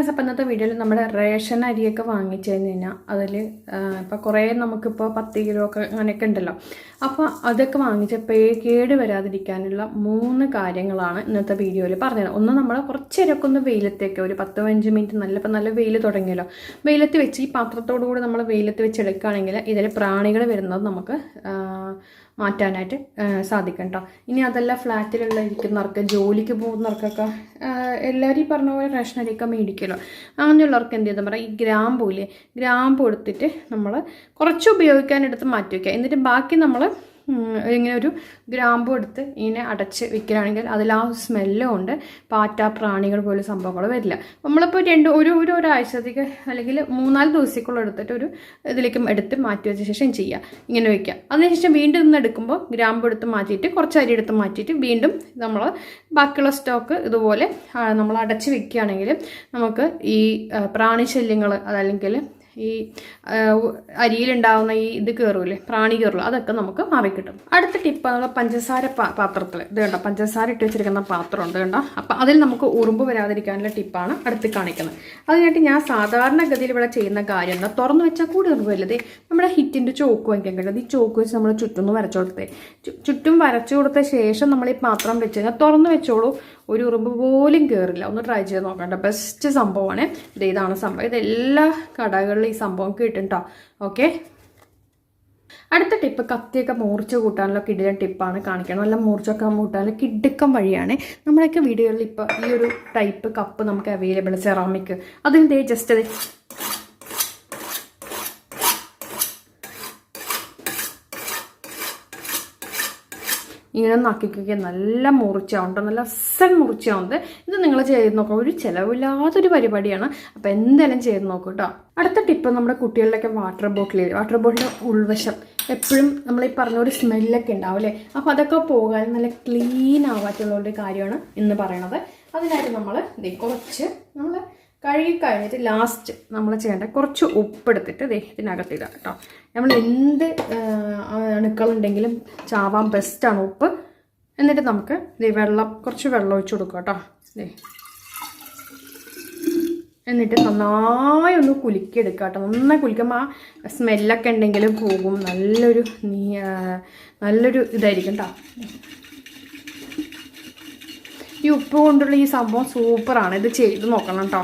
Friends അപ്പോൾ ഇന്നത്തെ വീഡിയോയിൽ നമ്മുടെ റേഷൻ അരിയൊക്കെ വാങ്ങിച്ചതിന് കഴിഞ്ഞാൽ അതിൽ ഇപ്പോൾ കുറേ നമുക്കിപ്പോൾ പത്ത് കിലോ ഒക്കെ അങ്ങനെയൊക്കെ ഉണ്ടല്ലോ. അപ്പോൾ അതൊക്കെ വാങ്ങിച്ച് പേ കേട് വരാതിരിക്കാനുള്ള മൂന്ന് കാര്യങ്ങളാണ് ഇന്നത്തെ വീഡിയോയിൽ പറഞ്ഞത്. ഒന്ന് നമ്മൾ കുറച്ചേരൊക്കെ ഒന്ന് വെയിലത്തേക്ക് ഒരു പത്ത് പതിനഞ്ച് മിനിറ്റ് നല്ല ഇപ്പം നല്ല വെയിൽ തുടങ്ങിയല്ലോ. വെയിലത്ത് വെച്ച് ഈ പാത്രത്തോടു കൂടി നമ്മൾ വെയിലത്ത് വെച്ച് എടുക്കുകയാണെങ്കിൽ ഇതിൽ പ്രാണികൾ വരുന്നത് നമുക്ക് മാറ്റാനായിട്ട് സാധിക്കും കേട്ടോ ഇനി അതല്ല ഫ്ലാറ്റിലുള്ള ഇരിക്കുന്നവർക്ക് ജോലിക്ക് പോകുന്നവർക്കൊക്കെ എല്ലാവരും ഈ പറഞ്ഞ പോലെ റേഷൻ അരിയൊക്കെ മേടിക്കുമല്ലോ അങ്ങനെയുള്ളവർക്ക് എന്ത് ചെയ്താൽ പറയാം ഈ ഗ്രാമ്പൂല്ലേ ഗ്രാമ്പൂ എടുത്തിട്ട് നമ്മൾ കുറച്ച് ഉപയോഗിക്കാനെടുത്ത് മാറ്റി വയ്ക്കുക എന്നിട്ട് ബാക്കി നമ്മൾ ഇങ്ങനെ ഒരു ഗ്രാമ്പു എടുത്ത് ഇങ്ങനെ അടച്ച് വെക്കുകയാണെങ്കിൽ അതിൽ ആ സ്മെല്ലും ഉണ്ട്. പാറ്റ പ്രാണികൾ പോലും സംഭവങ്ങൾ വരില്ല. നമ്മളിപ്പോൾ രണ്ട് ഒരു ഒരു ഒരാഴ്ചത്തേക്ക് അല്ലെങ്കിൽ മൂന്നാൽ ദിവസത്തേക്കുള്ള എടുത്തിട്ട് ഒരു ഇതിലേക്ക് എടുത്ത് മാറ്റി വെച്ച ശേഷം ചെയ്യുക ഇങ്ങനെ വെക്കുക അതിനുശേഷം വീണ്ടും ഇന്ന് എടുക്കുമ്പോൾ ഗ്രാമ്പ് എടുത്ത് മാറ്റിയിട്ട് കുറച്ച് അരി എടുത്ത് മാറ്റിയിട്ട് വീണ്ടും നമ്മൾ ബാക്കിയുള്ള സ്റ്റോക്ക് ഇതുപോലെ നമ്മൾ അടച്ച് വെക്കുകയാണെങ്കിൽ നമുക്ക് ഈ പ്രാണിശല്യങ്ങൾ അതല്ലെങ്കിൽ ഈ അരിയിലുണ്ടാവുന്ന ഈ ഇത് കയറൂലേ പ്രാണി കയറുള്ളൂ അതൊക്കെ നമുക്ക് മാറിക്കിട്ടും. അടുത്ത ടിപ്പ് നമ്മൾ പഞ്ചസാര പാത്രത്തിൽ ഇത് കണ്ടോ? പഞ്ചസാര ഇട്ട് വെച്ചിരിക്കുന്ന പാത്രം ഉണ്ട് കണ്ടോ? അപ്പം അതിൽ നമുക്ക് ഉറുമ്പ് വരാതിരിക്കാനുള്ള ടിപ്പാണ് അടുത്ത് കാണിക്കുന്നത്. അതിനായിട്ട് ഞാൻ സാധാരണഗതിയിൽ ഇവിടെ ചെയ്യുന്ന കാര്യം എന്താ? തുറന്നു വെച്ചാൽ കൂടി ഉറുമ്പ് വല്ലതേ നമ്മുടെ ഹിറ്റിന്റെ ചോക്ക് വാങ്ങിക്കാൻ കഴിയും. ഈ ചോക്ക് വെച്ച് നമ്മൾ ചുറ്റൊന്ന് വരച്ചു കൊടുത്തേ. ചുറ്റും വരച്ചു കൊടുത്ത ശേഷം നമ്മൾ ഈ പാത്രം വെച്ച് കഴിഞ്ഞാൽ തുറന്നു വെച്ചോളൂ. ഒരു ഉറുമ്പ് പോലും കയറില്ല ഒന്ന് ട്രൈ ചെയ്ത് നോക്കണ്ട. ബെസ്റ്റ് സംഭവമാണ്. ഇത് ഇതാണ് സംഭവം. ഇത് എല്ലാ കടകളിലും ഈ സംഭവം കിട്ടും കേട്ടോ ഓക്കെ അടുത്ത ടിപ്പ് കത്തിയൊക്കെ മൂർച്ച കൂട്ടാനുള്ള കിടിലൻ ടിപ്പാണ് കാണിക്കണം നല്ല മൂർച്ചൊക്കെ കൂട്ടാനുള്ള കിടുക്കം വഴിയാണ്. നമ്മളൊക്കെ വീടുകളിൽ ഇപ്പോൾ ഈ ഒരു ടൈപ്പ് കപ്പ് നമുക്ക് അവൈലബിൾ സെറാമിക് ദേ ജസ്റ്റ് ഇങ്ങനെ നക്കിക്കൊക്കെ നല്ല മുറിച്ചാവുണ്ട് നല്ല അസൽ മുറിച്ചാവുന്നത് ഇത് നിങ്ങൾ ചെയ്ത് നോക്കുക ഒരു ചിലവില്ലാത്തൊരു പരിപാടിയാണ്. അപ്പോൾ എന്തായാലും ചെയ്ത് നോക്കൂ കേട്ടോ അടുത്ത ടിപ്പ് നമ്മുടെ കുട്ടികളിലൊക്കെ വാട്ടർ ബോട്ടിൽ വാട്ടർ ബോട്ടിലിന്റെ ഉൾവശം. എപ്പോഴും നമ്മൾ ഈ പറഞ്ഞ ഒരു സ്മെല്ലൊക്കെ ഉണ്ടാവും അല്ലേ? അപ്പോൾ അതൊക്കെ പോകാൻ നല്ല ക്ലീൻ ആവാറ്റുള്ള ഒരു കാര്യമാണ് ഇന്ന് പറയണത്. അതിനായിട്ട് നമ്മൾ കുറച്ച് നമ്മൾ കഴുകി കഴിഞ്ഞിട്ട് ലാസ്റ്റ് നമ്മൾ ചെയ്യേണ്ട കുറച്ച് ഉപ്പെടുത്തിട്ട് ദേ ഇതിനകത്തിടുക കേട്ടോ. നമ്മൾ എന്ത് അണുക്കളുണ്ടെങ്കിലും ചാവാൻ ബെസ്റ്റാണ് ഉപ്പ്. എന്നിട്ട് നമുക്ക് ദേ വെള്ളം കുറച്ച് വെള്ളം ഒഴിച്ചു കൊടുക്കുക കേട്ടോ. ദേ. എന്നിട്ട് നന്നായി ഒന്ന് കുലുക്കിയെടുക്കുക കേട്ടോ. നന്നായി കുലിക്കുമ്പോൾ ആ സ്മെല്ലൊക്കെ ഉണ്ടെങ്കിലും പോകും. നല്ലൊരു നല്ലൊരു ഇതായിരിക്കും കേട്ടോ. ഈ ഉപ്പ് കൊണ്ടുള്ള ഈ സംഭവം സൂപ്പറാണ് ഇത് ചെയ്ത് നോക്കണം കേട്ടോ.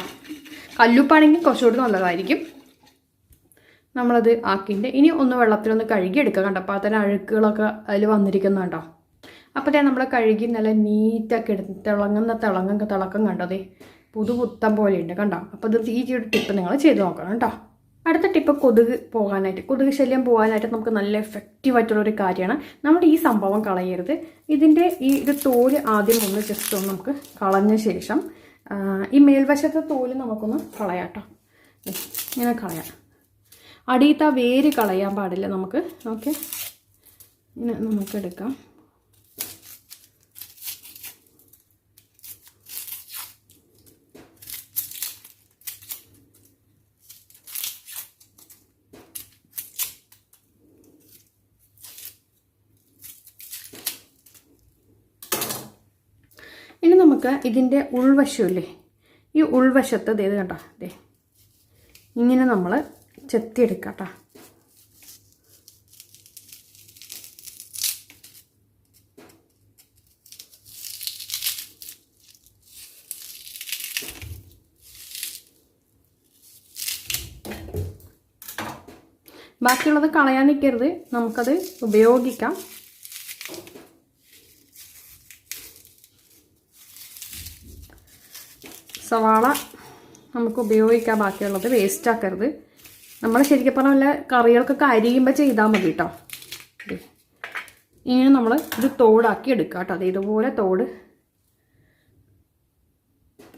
കല്ലുപ്പാണെങ്കിൽ കുറച്ചുകൂടി നല്ലതായിരിക്കും. നമ്മളത് ആക്കിയിട്ട് ഇനി ഒന്ന് വെള്ളത്തിലൊന്ന് കഴുകി എടുക്കുക കണ്ടോ? അപ്പോൾ അതിന് അഴുക്കുകളൊക്കെ അതിൽ വന്നിരിക്കുന്നുണ്ടോ അപ്പോൾ ഞാൻ നമ്മളെ കഴുകി നല്ല നീറ്റൊക്കെ എടുത്ത് തിളങ്ങുന്ന തിളങ്ങുന്ന തിളക്കം കണ്ടതേ പുതുപുത്തം പോലെയുണ്ട് കണ്ടോ? അപ്പോൾ ഇത് ഈ ഒരു ടിപ്പ് നിങ്ങൾ ചെയ്ത് നോക്കണം കേട്ടോ അടുത്ത ടിപ്പ് കൊതുക് പോകാനായിട്ട്. കൊതുക് ശല്യം പോകാനായിട്ട് നമുക്ക് നല്ല എഫക്റ്റീവ് ആയിട്ടുള്ള ഒരു കാര്യമാണ്. നമ്മൾ ഈ സംഭവം കളയരുത്. ഇതിന്റെ ഈ ഒരു തോൽ ആദ്യം ഒന്ന് ജസ്റ്റ് ഒന്ന് നമുക്ക് കളഞ്ഞ ശേഷം ഈ മേൽവശത്തെ തോൽ നമുക്കൊന്ന് കളയാട്ടോ. ഇങ്ങനെ കളയാം. അടിയത്തെ വേര് കളയാൻ പാടില്ല നമുക്ക്. ഓക്കെ. ഇങ്ങനെ നമുക്ക് എടുക്കാം ഇനി നമുക്ക് ഇതിന്റെ ഉൾവശമില്ലേ? ഈ ഉൾവശത്ത് ഇത് കേട്ടോ ദേ. ഇങ്ങനെ നമ്മൾ ചെത്തിയെടുക്കാം കേട്ടോ. ബാക്കിയുള്ളത് കളയാൻ നിൽക്കരുത് നമുക്കത് ഉപയോഗിക്കാം. സവാള നമുക്ക് ഉപയോഗിക്കാം ബാക്കിയുള്ളത് വേസ്റ്റ് ആക്കരുത്. നമ്മൾ ശരിക്കും പറഞ്ഞ വല്ല കറികൾക്കൊക്കെ അരിയുമ്പോൾ ചെയ്താൽ മതി കേട്ടോ. ഇങ്ങനെ നമ്മൾ ഇത് തോടാക്കി എടുക്കുക കേട്ടോ അത് ഇതുപോലെ തോട്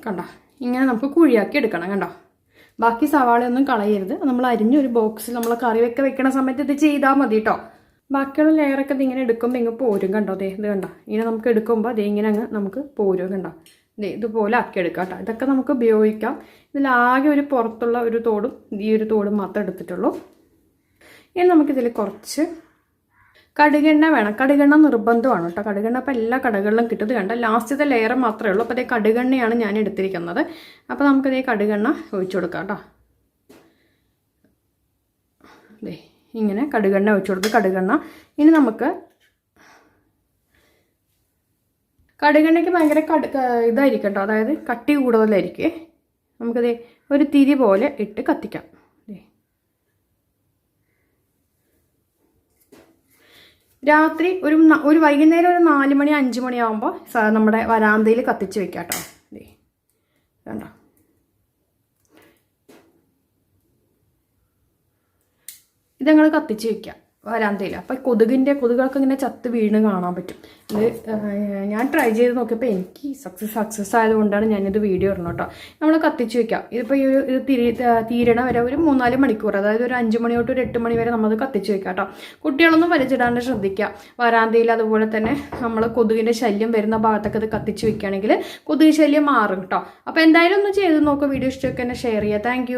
കണ്ടോ? ഇങ്ങനെ നമുക്ക് കുഴിയാക്കി എടുക്കണം കണ്ടോ? ബാക്കി സവാളയൊന്നും കളയരുത്. നമ്മൾ അരിഞ്ഞൊരു ബോക്സിൽ നമ്മൾ കറി വെക്ക വെക്കണ സമയത്ത് ഇത് ചെയ്താൽ മതി കേട്ടോ ബാക്കിയുള്ള ലെയറൊക്കെ ഇത് ഇങ്ങനെ എടുക്കുമ്പോൾ ഇങ്ങനെ പോരും കണ്ടോ? ദേ ഇത് കണ്ടോ? ഇങ്ങനെ നമുക്ക് എടുക്കുമ്പോൾ ദേ ഇങ്ങനെ അങ്ങ് നമുക്ക് പോരും കണ്ടോ? ഇതുപോലെ ആക്കി എടുക്കാം കേട്ടോ ഇതൊക്കെ നമുക്ക് ഉപയോഗിക്കാം. ഇതിലാകെ ഒരു പുറത്തുള്ള ഒരു തോടും ഈ ഒരു തോടും മാത്രമേ എടുത്തിട്ടുള്ളൂ. ഇനി നമുക്കിതിൽ കുറച്ച് കടുകെണ്ണ വേണം. കടുകെണ്ണ നിർബന്ധമാണ് കേട്ടോ. കടുകെണ്ണ അപ്പോൾ എല്ലാ കടകളിലും കിട്ടുന്നത് കണ്ട? ലാസ്റ്റത്തെ ലെയർ മാത്രമേ ഉള്ളൂ. അപ്പോൾ അതേ കടുകെണ്ണയാണ് ഞാൻ എടുത്തിരിക്കുന്നത്. അപ്പോൾ നമുക്കതേ കടുകെണ്ണ ഒഴിച്ചു കൊടുക്കാം കേട്ടോ. ഇങ്ങനെ കടുകെണ്ണ ഒഴിച്ചു കൊടുത്ത് കടുകെണ്ണ. ഇനി നമുക്ക് കടുകെണ്ണയ്ക്ക് ഭയങ്കര കടു ഇതായിരിക്കും കേട്ടോ. അതായത് കട്ടി കൂടുതലായിരിക്കും. നമുക്കത് ഒരു തിരി പോലെ ഇട്ട് കത്തിക്കാം. രാത്രി ഒരു ഒരു വൈകുന്നേരം ഒരു നാല് മണി അഞ്ച് മണിയാകുമ്പോൾ നമ്മുടെ വരാന്തയിൽ കത്തിച്ച് വെക്കാം കേട്ടോ. കണ്ടോ? ഇതങ്ങൾ കത്തിച്ച് വെക്കാം. വരാന്തയിൽ അപ്പോൾ കൊതുകിന്റെ കൊതുകൾക്ക് ഇങ്ങനെ ചത്ത് വീണ് കാണാൻ പറ്റും. ഇത് ഞാൻ ട്രൈ ചെയ്ത് നോക്കിയപ്പോൾ എനിക്ക് സക്സസ് സക്സസ് ആയതുകൊണ്ടാണ് ഞാനിത് വീഡിയോ ഇടണം കേട്ടോ. നമ്മൾ കത്തിച്ച് വെക്കാം. ഇതിപ്പോൾ ഈ ഒരു ഇത് തിരി തീരണ വരെ ഒരു മൂന്നാൽ മണിക്കൂർ അതായത് ഒരു അഞ്ച് മണി തൊട്ട് ഒരു എട്ട് മണി വരെ നമ്മളത് കത്തിച്ച് വെക്കാം കേട്ടോ. കുട്ടികളൊന്നും വലിച്ചിടാണ്ട് ശ്രദ്ധിക്കുക. വരാന്തയിൽ അതുപോലെ തന്നെ നമ്മൾ കൊതുകിന്റെ ശല്യം വരുന്ന ഭാഗത്തൊക്കെ ഇത് കത്തിച്ച് വെക്കുകയാണെങ്കിൽ കൊതുക് ശല്യം മാറും കേട്ടോ. അപ്പോൾ എന്തായാലും ഒന്ന് ചെയ്ത് നോക്കുക വീഡിയോ ഇഷ്ടമൊക്കെ എന്നെ ഷെയർ ചെയ്യുക. താങ്ക്